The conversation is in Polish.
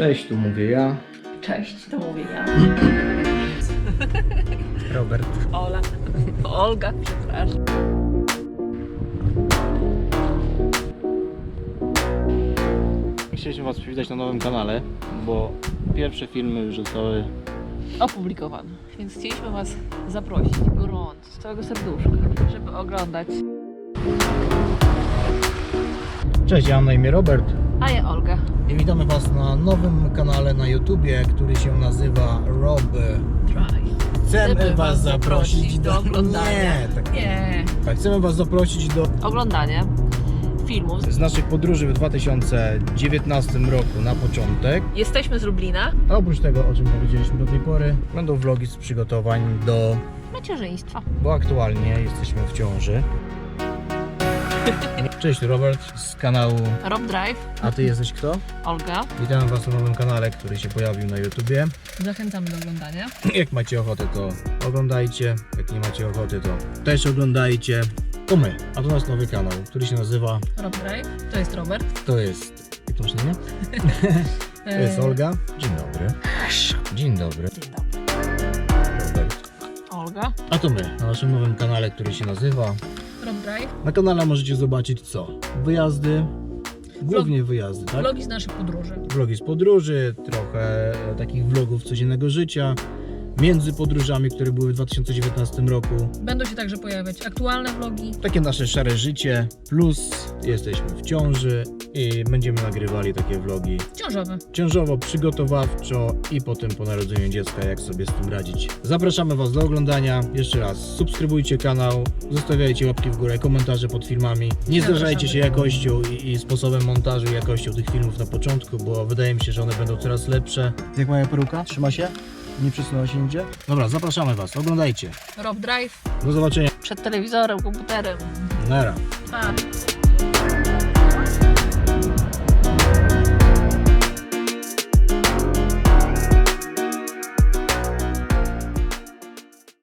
Cześć, tu mówię ja, Cześć, to mówię ja. Robert. Ola. Olga, przepraszam. Chcieliśmy Was przywitać na nowym kanale, bo pierwsze filmy już zostały Opublikowano. Więc chcieliśmy Was zaprosić gorąco, z całego serduszka, żeby oglądać. Cześć, ja mam na imię Robert A ja Olga. i witamy Was na nowym kanale na YouTubie, który się nazywa Rob. Try. Chcemy Was zaprosić do oglądania. Nie, tak. Nie. tak. Chcemy Was zaprosić do Oglądanie filmów. z naszych podróży w 2019 roku na początek. Jesteśmy z Lublina. A oprócz tego, o czym powiedzieliśmy do tej pory, będą vlogi z przygotowań do... Macierzyństwa. bo aktualnie jesteśmy w ciąży. Cześć, Robert z kanału Rob Drive, A Ty jesteś kto? Olga. Witam Was na nowym kanale, który się pojawił na YouTubie. Zachęcamy do oglądania. Jak macie ochotę, to oglądajcie. Jak nie macie ochoty, to też oglądajcie. To my, a to nasz nowy kanał, który się nazywa, Rob Drive, to jest Robert. to jest, jak to masz na imię? To jest Eee, Olga. Dzień dobry. Dzień dobry. Dzień dobry. Robert. Olga. A to my, na naszym nowym kanale, który się nazywa. Drive. Na kanale możecie zobaczyć co? Wyjazdy, głównie wyjazdy, tak? Vlogi z naszych podróży. Vlogi z podróży, trochę takich vlogów codziennego życia, między podróżami, które były w 2019 roku. Będą się także pojawiać aktualne vlogi. Takie nasze szare życie, plus jesteśmy w ciąży i będziemy nagrywali takie vlogi Ciążowe. ciążowo, przygotowawczo i potem po narodzeniu dziecka, jak sobie z tym radzić. Zapraszamy Was do oglądania. Jeszcze raz, subskrybujcie kanał, zostawiajcie łapki w górę, komentarze pod filmami. Nie zdarzajcie się jakością i, i sposobem montażu i jakością tych filmów na początku, bo wydaje mi się, że one będą coraz lepsze. Jak moja peruka? Trzyma się? Nie przesunęła się nigdzie? Dobra, zapraszamy Was, oglądajcie. Rob Drive. Do zobaczenia. Przed telewizorem, komputerem. Nara. Pa.